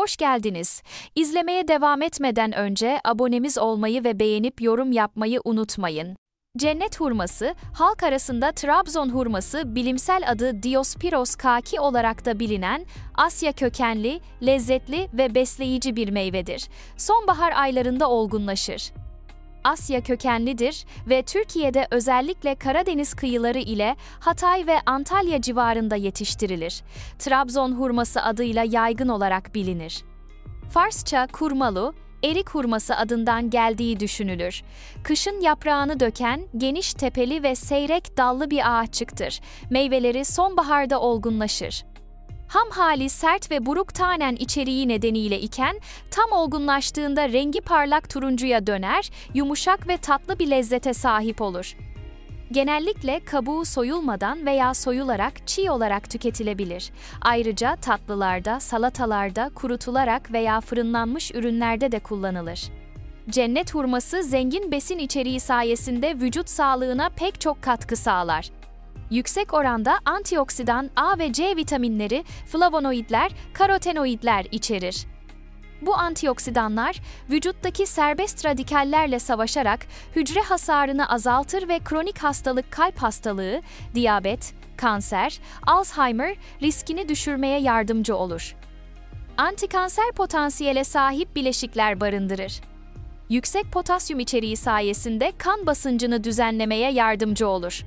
hoş geldiniz. İzlemeye devam etmeden önce abonemiz olmayı ve beğenip yorum yapmayı unutmayın. Cennet hurması, halk arasında Trabzon hurması bilimsel adı Diospyros kaki olarak da bilinen Asya kökenli, lezzetli ve besleyici bir meyvedir. Sonbahar aylarında olgunlaşır. Asya kökenlidir ve Türkiye'de özellikle Karadeniz kıyıları ile Hatay ve Antalya civarında yetiştirilir. Trabzon hurması adıyla yaygın olarak bilinir. Farsça kurmalu, erik hurması adından geldiği düşünülür. Kışın yaprağını döken, geniş tepeli ve seyrek dallı bir ağaççıktır. Meyveleri sonbaharda olgunlaşır. Ham hali sert ve buruk tanen içeriği nedeniyle iken, tam olgunlaştığında rengi parlak turuncuya döner, yumuşak ve tatlı bir lezzete sahip olur. Genellikle kabuğu soyulmadan veya soyularak çiğ olarak tüketilebilir. Ayrıca tatlılarda, salatalarda, kurutularak veya fırınlanmış ürünlerde de kullanılır. Cennet hurması zengin besin içeriği sayesinde vücut sağlığına pek çok katkı sağlar. Yüksek oranda antioksidan A ve C vitaminleri, flavonoidler, karotenoidler içerir. Bu antioksidanlar vücuttaki serbest radikallerle savaşarak hücre hasarını azaltır ve kronik hastalık kalp hastalığı, diyabet, kanser, Alzheimer riskini düşürmeye yardımcı olur. Antikanser potansiyele sahip bileşikler barındırır. Yüksek potasyum içeriği sayesinde kan basıncını düzenlemeye yardımcı olur.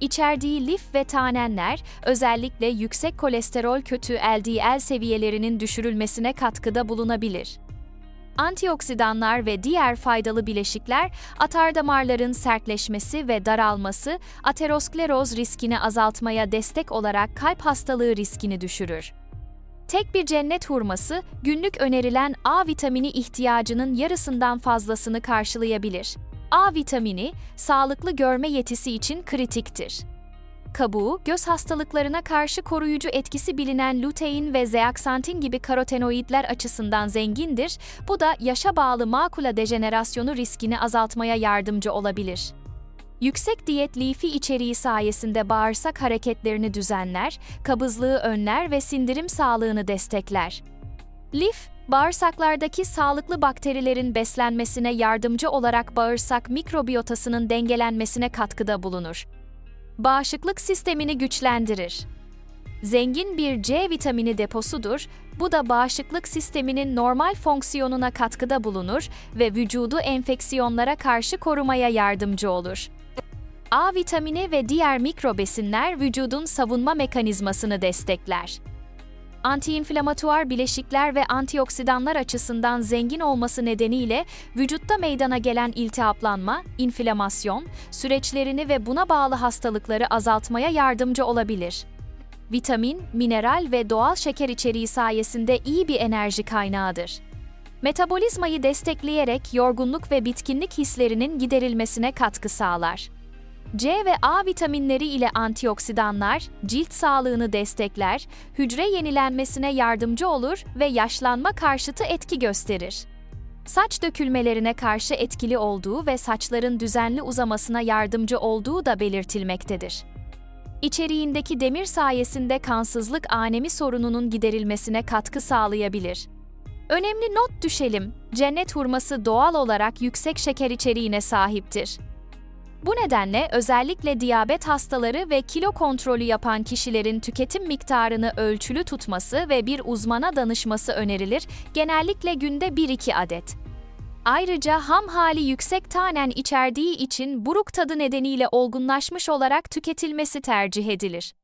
İçerdiği lif ve tanenler özellikle yüksek kolesterol kötü LDL seviyelerinin düşürülmesine katkıda bulunabilir. Antioksidanlar ve diğer faydalı bileşikler atar damarların sertleşmesi ve daralması, ateroskleroz riskini azaltmaya destek olarak kalp hastalığı riskini düşürür. Tek bir cennet hurması günlük önerilen A vitamini ihtiyacının yarısından fazlasını karşılayabilir. A vitamini, sağlıklı görme yetisi için kritiktir. Kabuğu, göz hastalıklarına karşı koruyucu etkisi bilinen lutein ve zeaksantin gibi karotenoidler açısından zengindir, bu da yaşa bağlı makula dejenerasyonu riskini azaltmaya yardımcı olabilir. Yüksek diyet lifi içeriği sayesinde bağırsak hareketlerini düzenler, kabızlığı önler ve sindirim sağlığını destekler. Lif, bağırsaklardaki sağlıklı bakterilerin beslenmesine yardımcı olarak bağırsak mikrobiyotasının dengelenmesine katkıda bulunur. Bağışıklık sistemini güçlendirir. Zengin bir C vitamini deposudur, bu da bağışıklık sisteminin normal fonksiyonuna katkıda bulunur ve vücudu enfeksiyonlara karşı korumaya yardımcı olur. A vitamini ve diğer mikrobesinler vücudun savunma mekanizmasını destekler antiinflamatuar bileşikler ve antioksidanlar açısından zengin olması nedeniyle vücutta meydana gelen iltihaplanma, inflamasyon süreçlerini ve buna bağlı hastalıkları azaltmaya yardımcı olabilir. Vitamin, mineral ve doğal şeker içeriği sayesinde iyi bir enerji kaynağıdır. Metabolizmayı destekleyerek yorgunluk ve bitkinlik hislerinin giderilmesine katkı sağlar. C ve A vitaminleri ile antioksidanlar cilt sağlığını destekler, hücre yenilenmesine yardımcı olur ve yaşlanma karşıtı etki gösterir. Saç dökülmelerine karşı etkili olduğu ve saçların düzenli uzamasına yardımcı olduğu da belirtilmektedir. İçeriğindeki demir sayesinde kansızlık anemi sorununun giderilmesine katkı sağlayabilir. Önemli not düşelim, cennet hurması doğal olarak yüksek şeker içeriğine sahiptir. Bu nedenle özellikle diyabet hastaları ve kilo kontrolü yapan kişilerin tüketim miktarını ölçülü tutması ve bir uzmana danışması önerilir, genellikle günde 1-2 adet. Ayrıca ham hali yüksek tanen içerdiği için buruk tadı nedeniyle olgunlaşmış olarak tüketilmesi tercih edilir.